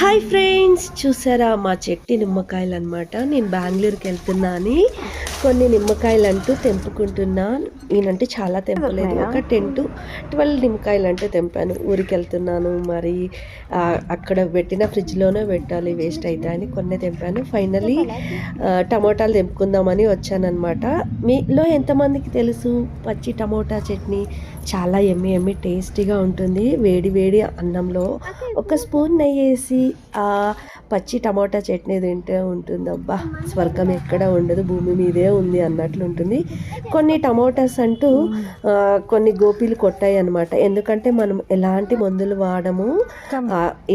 Hi friends చూసారా మా చెట్టి నిమ్మకాయలు అనమాట నేను బెంగళూరుకి వెళ్తున్నా అని. కొన్ని నిమ్మకాయలు అంటూ తెంపుకుంటున్నా నేనంటే చాలా తెంపలేదు. ఒక టెన్ టు ట్వెల్వ్ నిమ్మకాయలు అంటే తెంపాను. ఊరికి వెళ్తున్నాను మరి అక్కడ పెట్టిన ఫ్రిడ్జ్లోనే పెట్టాలి వేస్ట్ అవుతాయి అని కొన్ని తెంపాను. ఫైనలీ టమోటాలు తెంపుకుందామని వచ్చానమాట మీలో ఎంతమందికి తెలుసు? పచ్చి టమోటా చట్నీ చాలా ఎమ్మి ఎమ్మి టేస్టీగా ఉంటుంది. వేడి వేడి అన్నంలో ఒక స్పూన్ నెయ్యి వేసి ఆ పచ్చి టమాటా చట్నీ తింటే ఉంటుంది అబ్బా స్వర్గం ఎక్కడ ఉండదు భూమి మీదే ఉంది అన్నట్లు ఉంటుంది. కొన్ని టమోటాస్ అంటూ కొన్ని గోపీలు కొట్టాయి అనమాట ఎందుకంటే మనం ఎలాంటి మందులు వాడము?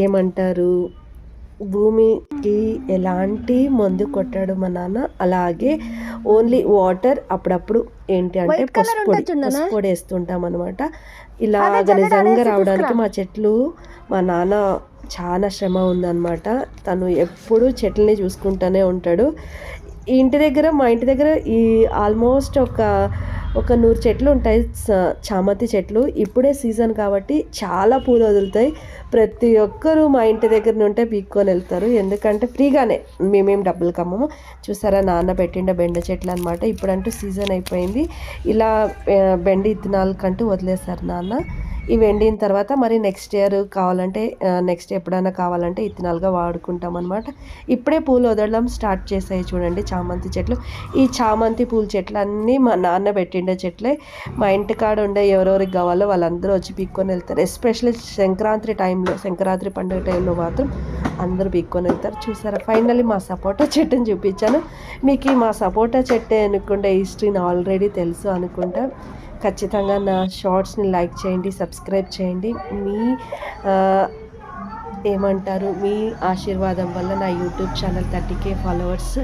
ఏమంటారు? భూమికి ఎలాంటి మందు కొట్టాడు మా నాన్న? అలాగే ఓన్లీ వాటర్ అప్పుడప్పుడు ఏంటి అంటే పసుపు పొడి? పసుపు పొడి వేస్తుంటాం అనమాట ఇలాగ నిజంగా రావడానికి మా చెట్లు మా నాన్న చాలా శ్రమ ఉందన్నమాట. తను ఎప్పుడు చెట్లని చూసుకుంటూనే ఉంటాడు. ఇంటి దగ్గర మా ఇంటి దగ్గర ఈ ఆల్మోస్ట్ ఒక ఒక నూరు చెట్లు ఉంటాయి చామంతి చెట్లు. ఇప్పుడే సీజన్ కాబట్టి చాలా పూలు వదులుతాయి. ప్రతి ఒక్కరూ మా ఇంటి దగ్గర నుంటే పీక్కొని వెళ్తారు. ఎందుకంటే ఫ్రీగానే మేమేం డబ్బులు కమ్మము. చూసారా నాన్న పెట్టిండ బెండ చెట్లు అనమాట ఇప్పుడంటూ సీజన్ అయిపోయింది. ఇలా బెండ ఇత్తనాలకంటూ వదిలేశారు నాన్న. ఇవి ఎండిన తర్వాత మరి నెక్స్ట్ ఇయర్ కావాలంటే నెక్స్ట్ ఎప్పుడైనా కావాలంటే ఇత్తనాలుగా వాడుకుంటాం అనమాట ఇప్పుడే పూలు వదలడం స్టార్ట్ చేసాయి చూడండి చామంతి చెట్లు. ఈ చామంతి పూల చెట్లు అన్నీ మా నాన్న పెట్టిండే చెట్లే. మా ఇంటికాడ ఉండే ఎవరెవరికి కావాలో వాళ్ళందరూ వచ్చి పీక్కొని వెళ్తారు. ఎస్పెషల్లీ సంక్రాంతి టైంలో సంక్రాంతి పండుగ టైంలో మాత్రం అందరూ పీక్కొని వెళ్తారు. చూసారా? ఫైనల్లీ మా సపోటా చెట్టుని చూపించాను. మీకు ఈ మా సపోటా చెట్టే అనుకుంటే హిస్టరీని ఆల్రెడీ తెలుసు అనుకుంటా. ఖచ్చితంగా నా షార్ట్స్ని లైక్ చేయండి సబ్స్క్రైబ్ చేయండి. మీ ఏమంటారు? మీ ఆశీర్వాదం వల్ల నా YouTube channel thirty K followers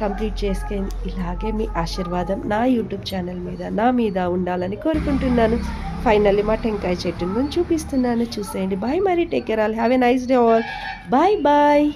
complete చేసుకొని ఇలాగే మీ ఆశీర్వాదం నా యూట్యూబ్ ఛానల్ మీద నా మీద ఉండాలని కోరుకుంటున్నాను. ఫైనల్లీ మా టెంకాయ చెట్టును చూపిస్తున్నాను. చూసేయండి. బాయ్ మరి. Take care all have a nice day all bye bye